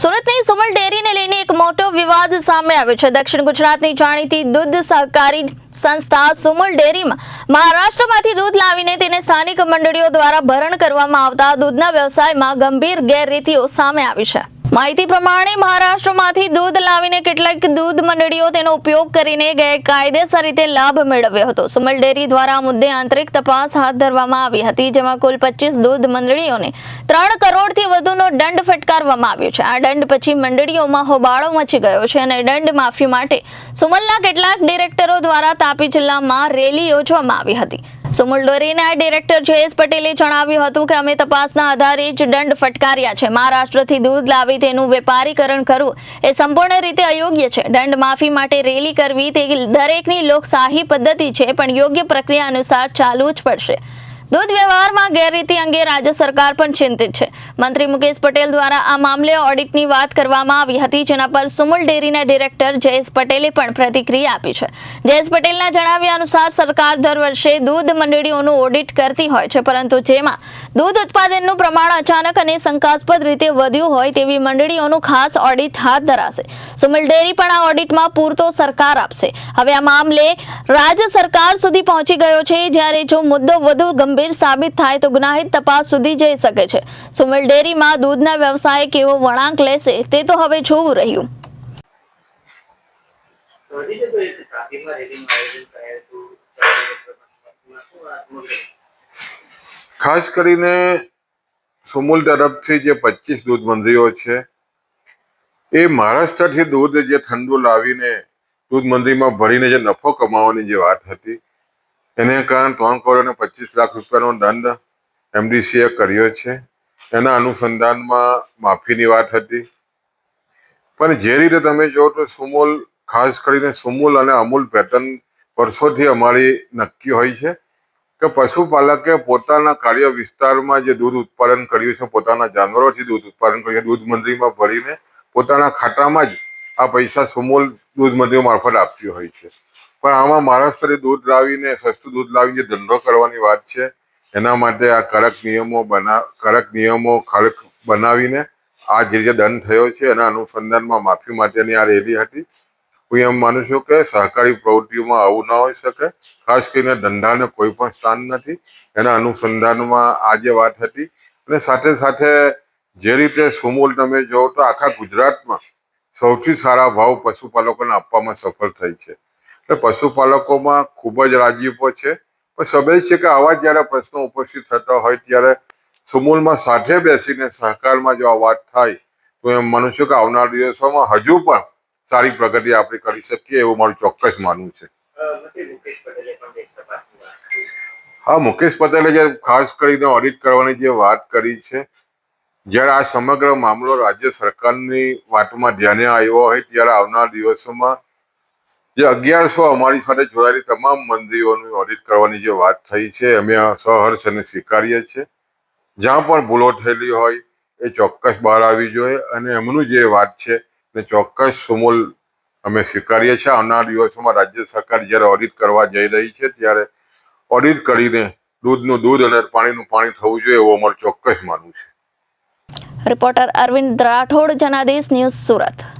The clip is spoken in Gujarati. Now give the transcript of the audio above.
સુરતની સુમલ ડેરીને લઈને એક મોટો વિવાદ સામે આવ્યો છે. દક્ષિણ ગુજરાતની જાણીતી દૂધ સહકારી સંસ્થા સુમલ ડેરીમાં મહારાષ્ટ્રમાંથી દૂધ લાવીને તેને સ્થાનિક મંડળીઓ દ્વારા ભરણ કરવામાં આવતા દૂધના વ્યવસાયમાં ગંભીર ગેરરીતિઓ સામે આવી છે. માહિતી પ્રમાણે મહારાષ્ટ્રમાંથી દૂધ લાવીને કેટલાક દૂધ મંડળીઓ તેનો ઉપયોગ કરીને ગેરકાયદેસર રીતે લાભ મેળવ્યો હતો. સુમલ ડેરી દ્વારા મુદ્દે આંતરિક તપાસ હાથ ધરવામાં આવી હતી, જેમાં કુલ પચીસ દૂધ મંડળીઓને ત્રણ કરોડથી વધુનો ફટકારવામાં આવ્યો છે. આ દંડ પછી મંડળીઓમાં હોબાળો મચી ગયો છે અને દંડ માફી માટે સુમલના કેટલાક ડિરેક્ટરો દ્વારા તાપી જિલ્લામાં રેલી યોજવામાં આવી હતી. સુમલ ડોરીના ડિરેક્ટર જયેશ પટેલે જણાવ્યું હતું કે અમે તપાસના આધારે જ દંડ ફટકાર્યા છે. મહારાષ્ટ્રથી દૂધ લાવી તેનું વેપારીકરણ કરવું એ સંપૂર્ણ રીતે અયોગ્ય છે. દંડ માફી માટે રેલી કરવી તે દરેકની લોકશાહી પદ્ધતિ છે, પણ યોગ્ય પ્રક્રિયા અનુસાર ચાલવું જ પડશે. દૂધ વ્યવહારમાં ગેરરીતિ અંગે રાજ્ય સરકાર પણ ચિંતિત છે. મંત્રી મુકેશ પટેલ દ્વારા આ મામલે ઓડિટની વાત કરવામાં આવી હતી, જેના પર સુમુલ ડેરીના ડિરેક્ટર જયેશ પટેલે પણ પ્રતિક્રિયા આપી છે. જયેશ પટેલના જણાવ્યા અનુસાર સરકાર દર વર્ષે દૂધ મંડળીઓનું ઓડિટ કરતી હોય છે, પરંતુ જેમાં દૂધ ઉત્પાદનનું પ્રમાણ અચાનક અને શંકાસ્પદ રીતે વધ્યું હોય તેવી મંડળીઓનું ખાસ ઓડિટ હાથ ધરાશે. સુમલ ડેરી પણ આ ઓડિટમાં પૂરતો સરકાર આપશે. હવે આ મામલે રાજ્ય સરકાર સુધી પહોંચી ગયો છે. જ્યારે જો મુદ્દો વધુ ગંભીર સાબિત થાય તો ગુનાહિત તપાસ સુધી જઈ શકે છે. સુમલ ડેરીમાં દૂધના વ્યવસાય કેવો વળાંક લેશે, તે તો હવે જોવું રહ્યું. તો એક ખાસ કરીને સુમુલ તરફથી જે પચીસ દૂધ મંડળીઓ છે, એ મહારાષ્ટ્રથી દૂધ જે ઠંડુ લાવીને દૂધ મંડળીમાં ભરીને જે નફો કમાવાની જે વાત હતી, એને કારણે ત્રણ કરોડ પચીસ લાખ રૂપિયાનો દંડ એમડીસીએ કર્યો છે. એના અનુસંધાનમાં માફીની વાત હતી. પણ જે રીતે તમે જો તો સુમૂલ, ખાસ કરીને સુમૂલ અને અમૂલ પેટર્ન વર્ષોથી અમારી નક્કી હોય છે. કે પશુપાલકે પોતાના કાર્ય વિસ્તારમાં જે દૂધ ઉત્પાદન કર્યું છે, પોતાના જાનવરોથી દૂધ ઉત્પાદન કર્યું દૂધ મંડળીમાં ભરીને પોતાના ખાતામાં જ આ પૈસા સુમૂલ દૂધ મંડળીઓ મારફત આપતી હોય છે. પણ આમાં મહારાષ્ટ્રથી દૂધ લાવીને, સસ્તું દૂધ લાવીને ધંધો કરવાની વાત છે, એના માટે આ કડક નિયમો બના, કડક નિયમો ખડક બનાવીને આ જે જે દંડ થયો છે, એના અનુસંધાનમાં માફી માટેની આ રેલી હતી. હું એમ માનું છું કે સહકારી પ્રવૃત્તિઓમાં આવું ના હોઈ શકે. ખાસ કરીને ધંધાને કોઈ પણ સ્થાન નથી. એના અનુસંધાનમાં આજે વાત હતી અને સાથે સાથે જે રીતે સુમૂલ તમે જો તો આખા ગુજરાતમાં સૌથી સારા ભાવ પશુપાલકોને આપવામાં સફળ થઈ છે. એટલે પશુપાલકોમાં ખૂબ જ રાજીપો છે. પણ સભ્ય છે કે આવા જ્યારે પ્રશ્નો ઉપસ્થિત થતા હોય ત્યારે સુમૂલમાં સાથે બેસીને સહકારમાં જો આ વાત થાય, તો એમ માનું છું કે આવનાર દિવસોમાં હજુ પણ સારી પ્રગતિ આપણે કરી શકીએ એવું મારું ચોક્કસ માનવું છે. હા, મુકેશ પટેલે જે ખાસ કરીને ઓડિટ કરવાની જે વાત કરી છે, જ્યારે આ સમગ્ર મામલો રાજ્ય સરકારની વાતમાં ધ્યાને આવ્યો હોય ત્યારે આવનાર દિવસોમાં જે અગિયારસો અમારી સાથે જોડાયેલી તમામ મંદિરોની ઓડિટ કરવાની જે વાત થઈ છે, અમે સહર્ષ અને સ્વીકારીએ છીએ. જ્યાં પણ ભૂલો થયેલી હોય એ ચોક્કસ બહાર આવી જોઈએ અને એમનું જે વાત છે એ ચોક્કસ સુમૂલ અમે સ્વીકારીએ છીએ. આવનાર દિવસોમાં રાજ્ય સરકાર જ્યારે ઓડિટ કરવા જઈ રહી છે, ત્યારે ઓડિટ કરીને દૂધનું દૂધ અને પાણીનું પાણી થવું જોઈએ એવું અમારું ચોક્કસ માનવું છે. Reporter Arvind Rathod, Janadesh news Surat.